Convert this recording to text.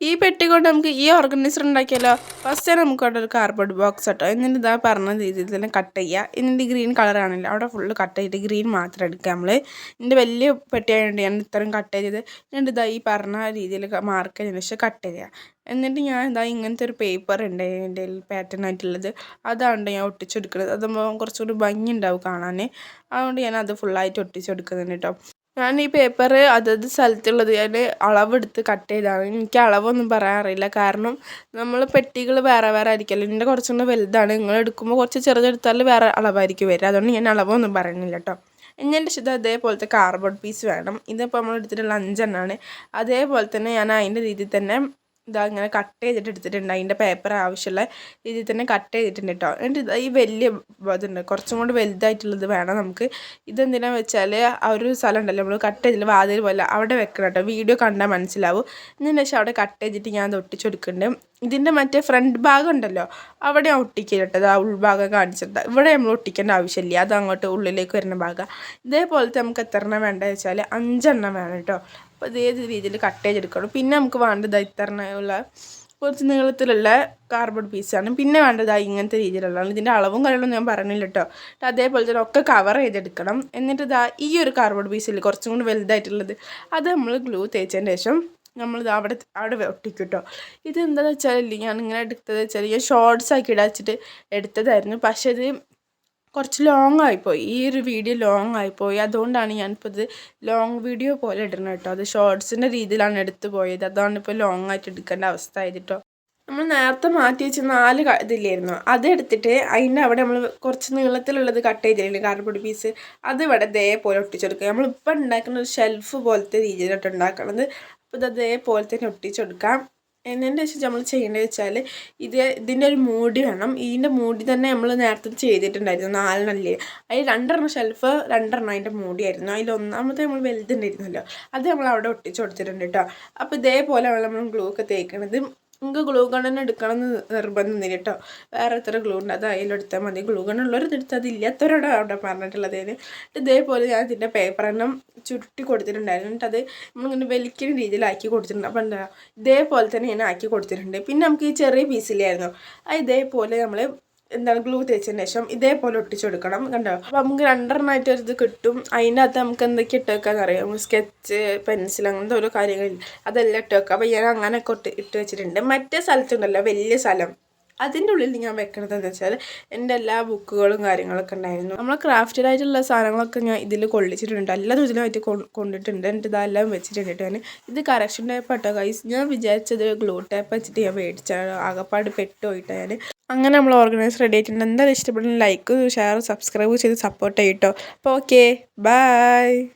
ഈ പെട്ടി കൊണ്ട് നമുക്ക് ഈ ഓർഗനൈസർ ഉണ്ടാക്കിയാലോ? ഫസ്റ്റ് നമുക്ക് അവിടെ ഒരു കാർബോർഡ് ബോക്സ് കേട്ടോ. എന്നിട്ട് ഇതാ പറഞ്ഞ രീതിയിൽ തന്നെ കട്ട് ചെയ്യുക എന്നിട്ട് ഗ്രീൻ കളറാണല്ലോ അവിടെ ഫുള്ള് കട്ട് ചെയ്തിട്ട് ഗ്രീൻ മാത്രം എടുക്കുക നമ്മൾ എന്റെ വലിയ പെട്ടിയായതുകൊണ്ട് ഞാൻ ഇത്രയും കട്ട് ചെയ്തത്. എന്നിട്ട് ഇതാ ഈ പറഞ്ഞ രീതിയിൽ മാർക്ക് ചെയ്തതിന് ശേഷം കട്ട് ചെയ്യുക എന്നിട്ട് ഞാൻ ഇതാ ഇങ്ങനത്തെ ഒരു പേപ്പർ ഉണ്ട് എന്റെ പാറ്റേൺ ആയിട്ടുള്ളത്. അതാണ് ഞാൻ ഒട്ടിച്ചെടുക്കുന്നത് അതാകുമ്പോൾ കുറച്ചുകൂടി ഭംഗി ഉണ്ടാവും കാണാൻ അതുകൊണ്ട് ഞാൻ അത് ഫുള്ളായിട്ട് ഒട്ടിച്ചെടുക്കുന്നുണ്ട് കേട്ടോ. ഞാൻ ഈ പേപ്പർ അതത് സ്ഥലത്തുള്ളത് ഞാൻ അളവെടുത്ത് കട്ട് ചെയ്തതാണ് എനിക്ക് അളവൊന്നും പറയാൻ അറിയില്ല. കാരണം നമ്മൾ പെട്ടികൾ വേറെ വേറെ ആയിരിക്കുമല്ലോ. എന്റെ കുറച്ചുകൂടെ വലുതാണ്. നിങ്ങൾ എടുക്കുമ്പോൾ കുറച്ച് ചെറുതെടുത്താൽ വേറെ അളവായിരിക്കും വരിക. അതുകൊണ്ട് ഞാൻ അളവൊന്നും പറയുന്നില്ല കേട്ടോ. എന്റെ ശുദ്ധം അതേപോലത്തെ കാർബോർഡ് പീസ് വേണം. ഇതിപ്പോൾ നമ്മൾ എടുത്തിട്ടുള്ള അഞ്ചെണ്ണമാണ് അതേപോലെ തന്നെ ഞാൻ അതിന്റെ രീതിയിൽ തന്നെ ഇതാ ഇങ്ങനെ കട്ട് ചെയ്തിട്ട് എടുത്തിട്ടുണ്ട്. അതിന്റെ പേപ്പർ ആവശ്യമുള്ള രീതിയിൽ തന്നെ കട്ട് ചെയ്തിട്ടുണ്ട് കേട്ടോ എന്നിട്ട് ഈ വലിയ ഇതുണ്ട്. കുറച്ചും കൂടി വലുതായിട്ടുള്ളത് വേണം നമുക്ക്. ഇതെന്തിനാന്ന് വെച്ചാൽ ആ ഒരു സ്ഥലം ഉണ്ടല്ലോ. നമ്മൾ കട്ട് ചെയ്തില്ല വാതിൽ പോലെ അവിടെ വെക്കണം കേട്ടോ വീഡിയോ കണ്ടാൽ മനസ്സിലാവും. എന്നു ശേഷം അവിടെ കട്ട് ചെയ്തിട്ട് ഞാൻ ഒട്ടിച്ചെടുക്കുന്നുണ്ട് ഇതിന്റെ മറ്റേ ഫ്രണ്ട് ഭാഗം ഉണ്ടല്ലോ. അവിടെ ഒട്ടിക്കുക കേട്ടോ ആ ഉൾഭാഗം കാണിച്ചിട്ട് ഇവിടെ നമ്മൾ ഒട്ടിക്കേണ്ട ആവശ്യമില്ല. അത് അങ്ങോട്ട് ഉള്ളിലേക്ക് വരുന്ന ഭാഗം. ഇതേപോലത്തെ നമുക്ക് എത്ര എണ്ണം വേണ്ടതെന്ന് വെച്ചാൽ അഞ്ചെണ്ണം വേണം കേട്ടോ അപ്പോൾ ഇതേ രീതിയിൽ കട്ട് ചെയ്തെടുക്കണം പിന്നെ നമുക്ക് വേണ്ടത് ഇത്തരണമുള്ള കുറച്ച് നീളത്തിലുള്ള കാർബോർഡ് പീസാണ് പിന്നെ വേണ്ടത് ഇങ്ങനത്തെ രീതിയിലുള്ളതാണ് ഇതിന്റെ അളവും കാര്യങ്ങളും ഞാൻ പറഞ്ഞില്ല കേട്ടോ. അതേപോലെ തന്നെ ഒക്കെ കവർ ചെയ്തെടുക്കണം. എന്നിട്ട് ഇതാ ഈ ഒരു കാർബോർഡ് പീസിൽ കുറച്ചും കൂടി വലുതായിട്ടുള്ളത് അത് നമ്മൾ ഗ്ലൂ തേച്ചതിന് ശേഷം നമ്മൾ അവിടെ അവിടെ ഒട്ടിക്കും കേട്ടോ. ഇത് എന്താണെന്ന് വെച്ചാൽ ഞാൻ ഇങ്ങനെ എടുത്തത് വെച്ചാൽ ഞാൻ ഷോർട്സ് ആക്കി ഇടാച്ചിട്ട് എടുത്തതായിരുന്നു. പക്ഷേ ഇത് കുറച്ച് ലോങ് ആയിപ്പോയി. ഈ ഒരു വീഡിയോ ലോങ് ആയിപ്പോയി. അതുകൊണ്ടാണ് ഞാനിപ്പോൾ ഇത് ലോങ് വീഡിയോ പോലെ ഇടണം കേട്ടോ അത് ഷോർട്സിന്റെ രീതിയിലാണ് എടുത്തു പോയത്. അതാണ് ഇപ്പോൾ ലോങ് ആയിട്ട് എടുക്കേണ്ട അവസ്ഥ ആയത് നമ്മൾ നേരത്തെ മാറ്റി വെച്ച നാല് ഇതില്ലായിരുന്നു. അതെടുത്തിട്ട് അതിന്റെ അവിടെ നമ്മൾ കുറച്ച് നീളത്തിലുള്ളത് കട്ട് ചെയ്തില്ലേ കാർഡ്ബോർഡ് പീസ് അത് ഇവിടെ ഇതേപോലെ ഒട്ടിച്ചെടുക്കുക. നമ്മളിപ്പോൾ ഉണ്ടാക്കുന്ന ഒരു ഷെൽഫ് പോലത്തെ രീതിയിലോട്ട് ഉണ്ടാക്കുന്നത് അപ്പോൾ ഇത് അതേപോലെ തന്നെ ഒട്ടിച്ചെടുക്കാം. എന്നതിന്റെ ശേഷം നമ്മൾ ചെയ്യേണ്ടത് വെച്ചാൽ ഇത് ഇതിന്റെ ഒരു മൂടി വേണം. ഇതിന്റെ മൂടി തന്നെ നമ്മൾ നേരത്തെ ചെയ്തിട്ടുണ്ടായിരുന്നു. നാലെണ്ണല്ലേ? അതിൽ രണ്ടെണ്ണം ഷെൽഫ് രണ്ടെണ്ണം അതിന്റെ മൂടിയായിരുന്നു. അതിൽ ഒന്നാമത്തെ നമ്മൾ വലുതുണ്ടായിരുന്നല്ലോ. അത് നമ്മൾ അവിടെ ഒട്ടിച്ച് കൊടുത്തിട്ടുണ്ട് കേട്ടോ. അപ്പോൾ ഇതേപോലെ നമ്മൾ ഗ്ലൂ ഒക്കെ തേക്കണത്. നിങ്ങൾക്ക് ഗ്ലൂ തന്നെ എടുക്കണം എന്ന് നിർബന്ധമൊന്നുമില്ല കേട്ടോ. വേറെ എത്ര ഗ്ലൂ ഉണ്ട്? അത് അതിലെടുത്താൽ മതി. ഗ്ലൂ ഗൺ ഉള്ളവരത് എടുത്താൽ ഇല്ലാത്തവരോടാണ് അവിടെ പറഞ്ഞിട്ടുള്ളതിന് ഇതേപോലെ ഞാൻ ഇതിന്റെ പേപ്പർ എണ്ണം ചുരുട്ടി കൊടുത്തിട്ടുണ്ടായിരുന്നു. എന്നിട്ട് അത് നമ്മളിങ്ങനെ വലിക്കുന്ന രീതിയിലാക്കി കൊടുത്തിട്ടുണ്ട്. അപ്പോൾ എന്താ ഇതേപോലെ തന്നെ ഞാൻ ആക്കി കൊടുത്തിട്ടുണ്ട്. പിന്നെ നമുക്ക് ഈ ചെറിയ പീസിലായിരുന്നു അത് ഇതേപോലെ നമ്മൾ എന്താണ് ഗ്ലൂ തേച്ചതിന് ശേഷം ഇതേപോലെ ഒട്ടിച്ചെടുക്കണം കണ്ടോ? അപ്പോൾ നമുക്ക് രണ്ടെണ്ണമായിട്ട് ഒരു ഇത് കിട്ടും. അതിനകത്ത് നമുക്ക് എന്തൊക്കെ ഇട്ട് വെക്കാന്ന് അറിയാം സ്കെച്ച് പെൻസിൽ അങ്ങനത്തെ ഓരോ കാര്യങ്ങളില്ല അതെല്ലാം ഇട്ട് വെക്കാം അപ്പോൾ ഞാൻ അങ്ങനെയൊക്കെ ഇട്ട് ഇട്ട് വെച്ചിട്ടുണ്ട്. മറ്റേ സ്ഥലത്തുണ്ടല്ലോ വലിയ സ്ഥലം. അതിന്റെ ഉള്ളിൽ ഞാൻ വെക്കണത് എന്ന് വെച്ചാൽ എന്റെ എല്ലാ ബുക്കുകളും കാര്യങ്ങളൊക്കെ ഉണ്ടായിരുന്നു. നമ്മൾ ക്രാഫ്റ്റഡ് ആയിട്ടുള്ള സാധനങ്ങളൊക്കെ ഞാൻ ഇതിൽ കൊള്ളിച്ചിട്ടുണ്ട്. എല്ലാം ആയിട്ട് കൊണ്ടിട്ടുണ്ട്. എന്നിട്ട് ഇതെല്ലാം വെച്ചിട്ടുണ്ട് ഞാൻ. ഇത് കറക്ഷൻ ടൈപ്പ് ആട്ടോ കൈസ് ഞാൻ വിചാരിച്ചത് ഗ്ലൂ ടൈപ്പ് വെച്ചിട്ട് ഞാൻ മേടിച്ചാണ് ആകപ്പാട് പെട്ടുപോയിട്ട് ഞാൻ. അങ്ങനെ നമ്മൾ ഓർഗനൈസ് റെഡി ആയിട്ടുണ്ട്. എന്തായാലും ഇഷ്ടപ്പെടുന്ന ലൈക്ക് ഷെയർ സബ്സ്ക്രൈബ് ചെയ്ത് സപ്പോർട്ട് ചെയ്യട്ടോ അപ്പോൾ ഓക്കെ ബൈ